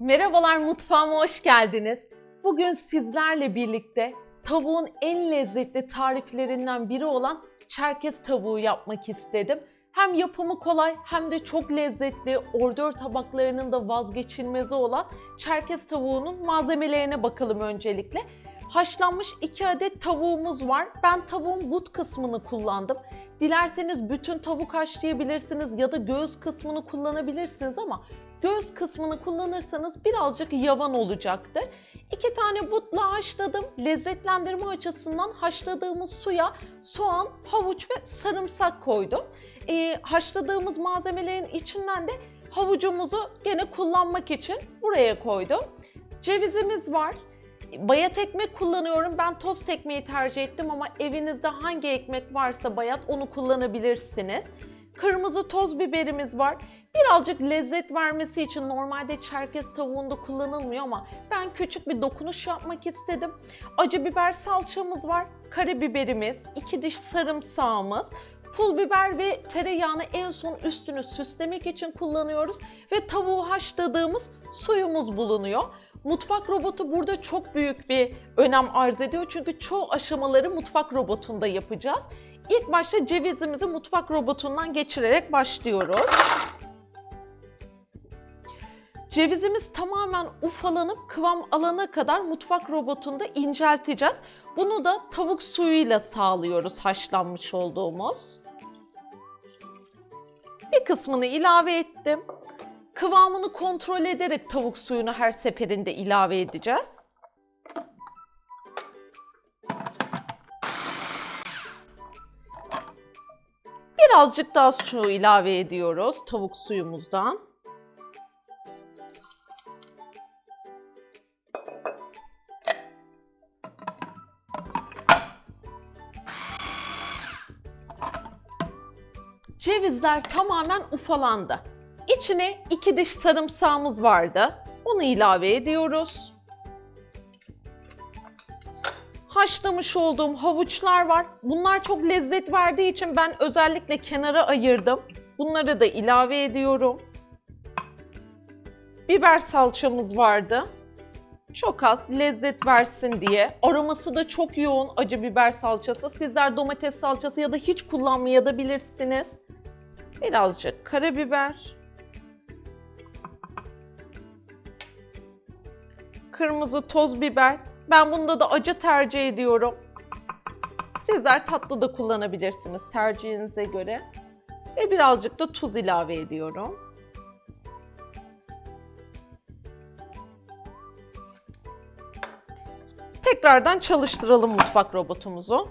Merhabalar mutfağıma hoş geldiniz. Bugün sizlerle birlikte tavuğun en lezzetli tariflerinden biri olan çerkez tavuğu yapmak istedim. Hem yapımı kolay hem de çok lezzetli ordör tabaklarının da vazgeçilmezi olan çerkez tavuğunun malzemelerine bakalım öncelikle. Haşlanmış 2 adet tavuğumuz var. Ben tavuğun but kısmını kullandım. Dilerseniz bütün tavuk haşlayabilirsiniz ya da göğüs kısmını kullanabilirsiniz ama göğüs kısmını kullanırsanız birazcık yavan olacaktır. İki tane butla haşladım. Lezzetlendirme açısından haşladığımız suya soğan, havuç ve sarımsak koydum. Ee, haşladığımız malzemelerin içinden de havucumuzu gene kullanmak için buraya koydum. Cevizimiz var. Bayat ekmek kullanıyorum. Ben tost ekmeği tercih ettim ama evinizde hangi ekmek varsa bayat onu kullanabilirsiniz. Kırmızı toz biberimiz var. Birazcık lezzet vermesi için normalde çerkez tavuğunda kullanılmıyor ama ben küçük bir dokunuş yapmak istedim. Acı biber salçamız var. Karabiberimiz, iki diş sarımsağımız, pul biber ve tereyağını en son üstünü süslemek için kullanıyoruz ve tavuğu haşladığımız suyumuz bulunuyor. Mutfak robotu burada çok büyük bir önem arz ediyor çünkü çoğu aşamaları mutfak robotunda yapacağız. İlk başta cevizimizi mutfak robotundan geçirerek başlıyoruz. Cevizimiz tamamen ufalanıp kıvam alana kadar mutfak robotunda incelteceğiz. Bunu da tavuk suyuyla sağlıyoruz haşlanmış olduğumuz. Bir kısmını ilave ettim. Kıvamını kontrol ederek tavuk suyunu her seferinde ilave edeceğiz. Birazcık daha su ilave ediyoruz tavuk suyumuzdan. Cevizler tamamen ufalandı. İçine iki diş sarımsağımız vardı. Onu ilave ediyoruz. Haşlamış olduğum havuçlar var. Bunlar çok lezzet verdiği için ben özellikle kenara ayırdım. Bunları da ilave ediyorum. Biber salçamız vardı. Çok az lezzet versin diye. Aroması da çok yoğun acı biber salçası. Sizler domates salçası ya da hiç kullanmayabilirsiniz. Birazcık karabiber. Kırmızı toz biber. Ben bunda da acı tercih ediyorum. Sizler tatlı da kullanabilirsiniz tercihinize göre. Ve birazcık da tuz ilave ediyorum. Tekrardan çalıştıralım mutfak robotumuzu.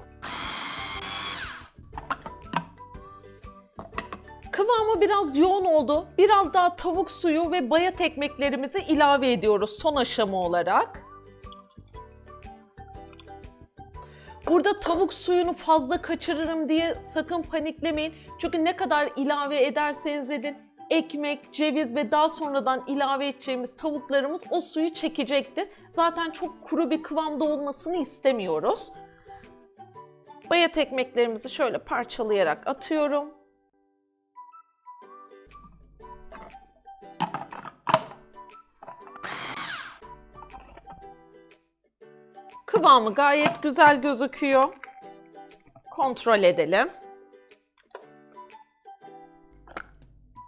Kıvamı biraz yoğun oldu. Biraz daha tavuk suyu ve bayat ekmeklerimizi ilave ediyoruz son aşama olarak. Burada tavuk suyunu fazla kaçırırım diye sakın paniklemeyin. Çünkü ne kadar ilave ederseniz edin ekmek, ceviz ve daha sonradan ilave edeceğimiz tavuklarımız o suyu çekecektir. Zaten çok kuru bir kıvamda olmasını istemiyoruz. Bayat ekmeklerimizi şöyle parçalayarak atıyorum. Kıvamı gayet güzel gözüküyor. Kontrol edelim.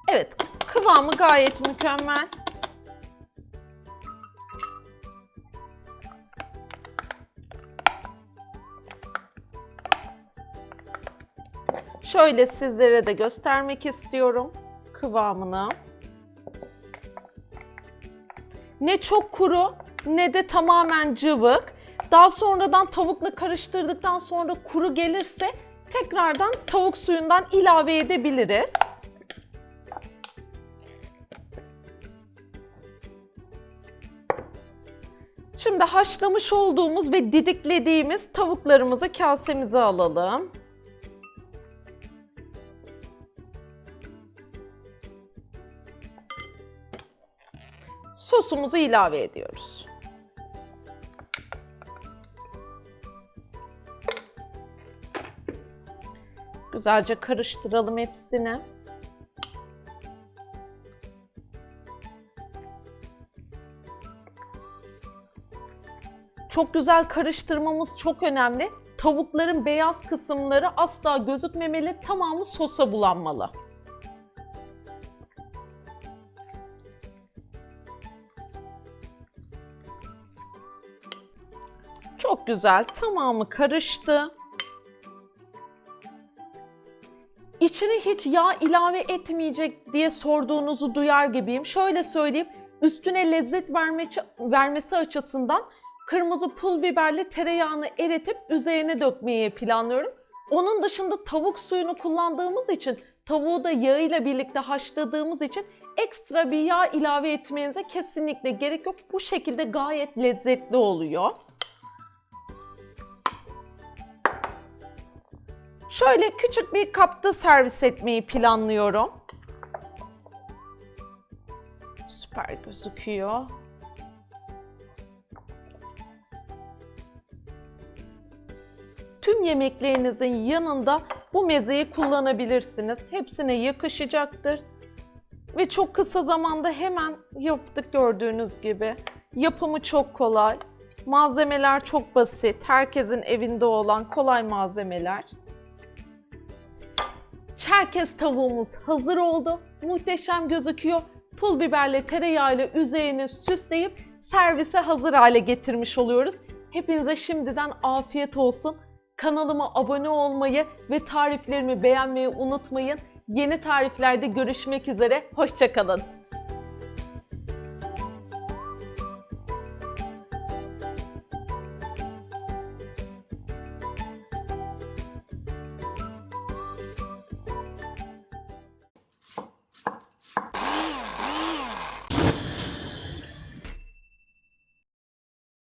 Evet, kıvamı gayet mükemmel. Şöyle sizlere de göstermek istiyorum kıvamını. Ne çok kuru ne de tamamen cıvık. Daha sonradan tavukla karıştırdıktan sonra kuru gelirse tekrardan tavuk suyundan ilave edebiliriz. Şimdi haşlamış olduğumuz ve didiklediğimiz tavuklarımızı kasemize alalım. Sosumuzu ilave ediyoruz. Güzelce karıştıralım hepsini. Çok güzel karıştırmamız çok önemli. Tavukların beyaz kısımları asla gözükmemeli, tamamı sosa bulanmalı. Çok güzel, tamamı karıştı. İçine hiç yağ ilave etmeyecek diye sorduğunuzu duyar gibiyim. Şöyle söyleyeyim, üstüne lezzet verme, vermesi açısından kırmızı pul biberli tereyağını eritip üzerine dökmeyi planlıyorum. Onun dışında tavuk suyunu kullandığımız için, tavuğu da yağıyla birlikte haşladığımız için ekstra bir yağ ilave etmenize kesinlikle gerek yok. Bu şekilde gayet lezzetli oluyor. Şöyle küçük bir kapta servis etmeyi planlıyorum. Süper gözüküyor. Tüm yemeklerinizin yanında bu mezeyi kullanabilirsiniz. Hepsine yakışacaktır. Ve çok kısa zamanda hemen yaptık gördüğünüz gibi. Yapımı çok kolay. Malzemeler çok basit. Herkesin evinde olan kolay malzemeler. Çerkez tavuğumuz hazır oldu. Muhteşem gözüküyor. Pul biberle tereyağıyla üzerini süsleyip servise hazır hale getirmiş oluyoruz. Hepinize şimdiden afiyet olsun. Kanalıma abone olmayı ve tariflerimi beğenmeyi unutmayın. Yeni tariflerde görüşmek üzere. Hoşçakalın.